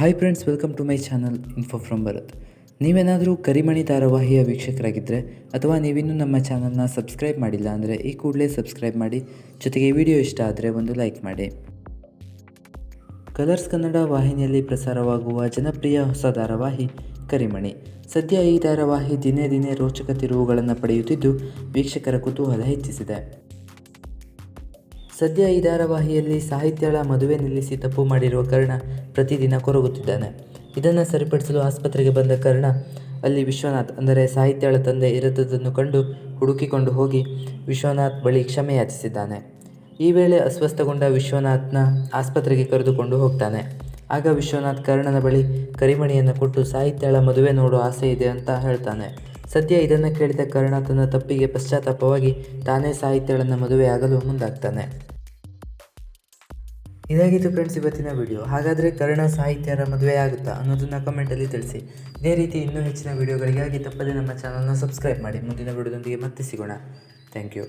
Hi friends welcome to my channel info from Bharat ನೀವೇನಾದರೂ ಕರಿಮಣಿ ಧಾರಾವಾಹಿಯ ವೀಕ್ಷಕರಾಗಿದ್ದರೆ ಅಥವಾ ನೀವಿನ್ನೂ ನಮ್ಮ ಚಾನಲ್ನ ಸಬ್ಸ್ಕ್ರೈಬ್ ಮಾಡಿಲ್ಲ ಅಂದರೆ ಈ ಕೂಡಲೇ ಸಬ್ಸ್ಕ್ರೈಬ್ ಮಾಡಿ, ಜೊತೆಗೆ ವಿಡಿಯೋ ಇಷ್ಟ ಆದರೆ ಒಂದು ಲೈಕ್ ಮಾಡಿ. ಕಲರ್ಸ್ ಕನ್ನಡ ವಾಹಿನಿಯಲ್ಲಿ ಪ್ರಸಾರವಾಗುವ ಜನಪ್ರಿಯ ಹೊಸ ಧಾರಾವಾಹಿ ಕರಿಮಣಿ. ಸದ್ಯ ಈ ಧಾರಾವಾಹಿ ದಿನೇ ದಿನೇ ರೋಚಕ ತಿರುವುಗಳನ್ನು ಪಡೆಯುತ್ತಿದ್ದು, ವೀಕ್ಷಕರ ಕುತೂಹಲ ಹೆಚ್ಚಿಸಿದೆ. ಸದ್ಯ ಈ ಧಾರಾವಾಹಿಯಲ್ಲಿ ಸಾಹಿತ್ಯಳ ಮದುವೆ ನಿಲ್ಲಿಸಿ ತಪ್ಪು ಮಾಡಿರುವ ಕರ್ಣ ಪ್ರತಿದಿನ ಕೊರಗುತ್ತಿದ್ದಾನೆ. ಇದನ್ನು ಸರಿಪಡಿಸಲು ಆಸ್ಪತ್ರೆಗೆ ಬಂದ ಕರ್ಣ, ಅಲ್ಲಿ ವಿಶ್ವನಾಥ್ ಅಂದರೆ ಸಾಹಿತ್ಯಳ ತಂದೆ ಇರದನ್ನು ಕಂಡು ಹುಡುಕಿಕೊಂಡು ಹೋಗಿ ವಿಶ್ವನಾಥ್ ಬಳಿ ಕ್ಷಮೆ ಯಾಚಿಸಿದ್ದಾನೆ. ಈ ವೇಳೆ ಅಸ್ವಸ್ಥಗೊಂಡ ವಿಶ್ವನಾಥ್ನ ಆಸ್ಪತ್ರೆಗೆ ಕರೆದುಕೊಂಡು ಹೋಗ್ತಾನೆ. ಆಗ ವಿಶ್ವನಾಥ್ ಕರ್ಣನ ಬಳಿ ಕರಿಮಣಿಯನ್ನು ಕೊಟ್ಟು, ಸಾಹಿತ್ಯಳ ಮದುವೆ ನೋಡೋ ಆಸೆ ಇದೆ ಅಂತ ಹೇಳ್ತಾನೆ. ಸದ್ಯ ಇದನ್ನು ಕೇಳಿದ ಕರ್ಣ ತನ್ನ ತಪ್ಪಿಗೆ ಪಶ್ಚಾತ್ತಾಪವಾಗಿ ತಾನೇ ಸಾಹಿತ್ಯಳನ್ನು ಮದುವೆಯಾಗಲು ಮುಂದಾಗ್ತಾನೆ. ಇದಾಗಿತ್ತು ಫ್ರೆಂಡ್ಸ್ ಇವತ್ತಿನ ವಿಡಿಯೋ ಹಾಗಾದರೆ ಕರ್ಣ ಸಾಹಿತ್ಯರ ಮದುವೆ ಆಗುತ್ತಾ ಅನ್ನೋದನ್ನ ಕಮೆಂಟಲ್ಲಿ ತಿಳಿಸಿ. ಇದೇ ರೀತಿ ಇನ್ನೂ ಹೆಚ್ಚಿನ ವಿಡಿಯೋಗಳಿಗಾಗಿ ತಪ್ಪದೇ ನಮ್ಮ ಚಾನಲ್ನ ಸಬ್ಸ್ಕ್ರೈಬ್ ಮಾಡಿ. ಮುಂದಿನ ವಿಡಿಯೋದೊಂದಿಗೆ ಮತ್ತೆ ಸಿಗೋಣ. Thank you